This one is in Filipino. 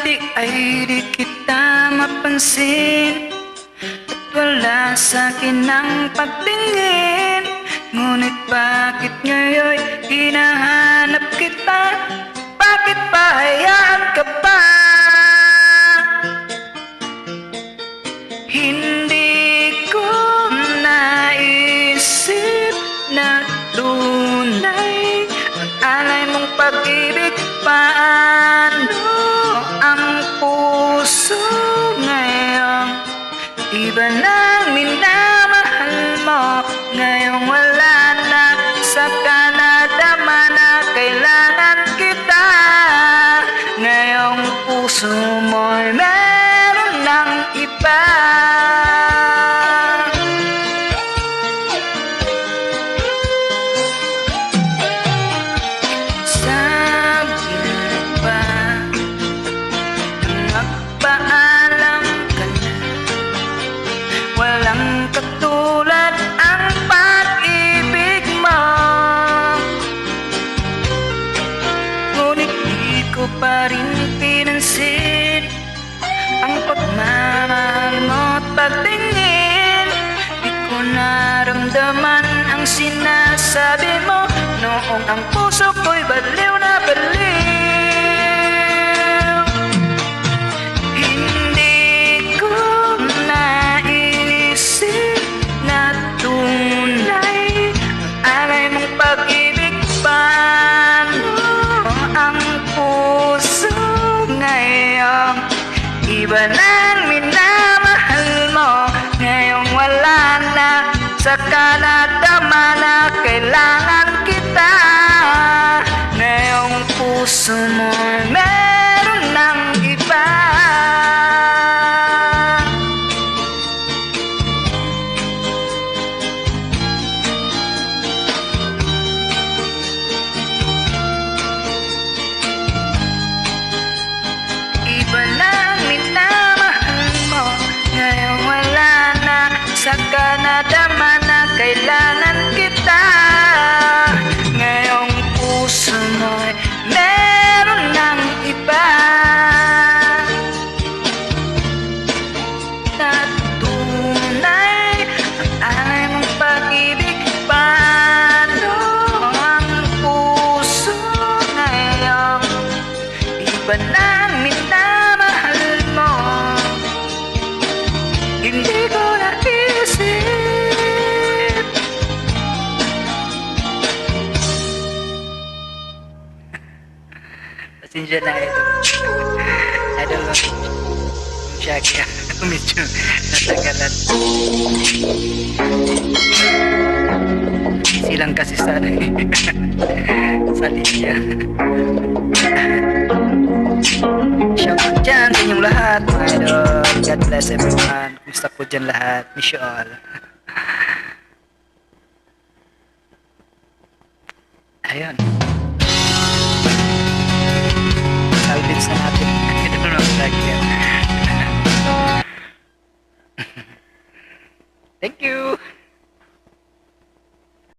Dati ay di kita mapansin. At wala sa'kin ang pagtingin. Ngunit bakit ngayon hinahanap kita Iba nang minamahal mo. Ngayong wala na sa kanadama na kailangan kita. Ngayong puso mo'y meron ng iba pa rin pinansin Ang pagmamahal mo at pagtingin. Di ko naramdaman ang sinasabi mo Noong ang puso ko'y baliw na sa kanadama na kailangan kita Ngayong puso mo'y meron ng iba. Na tunay mong pag-ibig Paano puso ngayon? Iba na Pasensya na idol Idol mo Shaggy Medyo natagalan. Silang kasi sa eh. Sa linya Shoutout dyan sa inyong lahat mga idol. God bless everyone. Kumusta po dyan lahat? Miss you all. Ayun Salvage na natin Ito na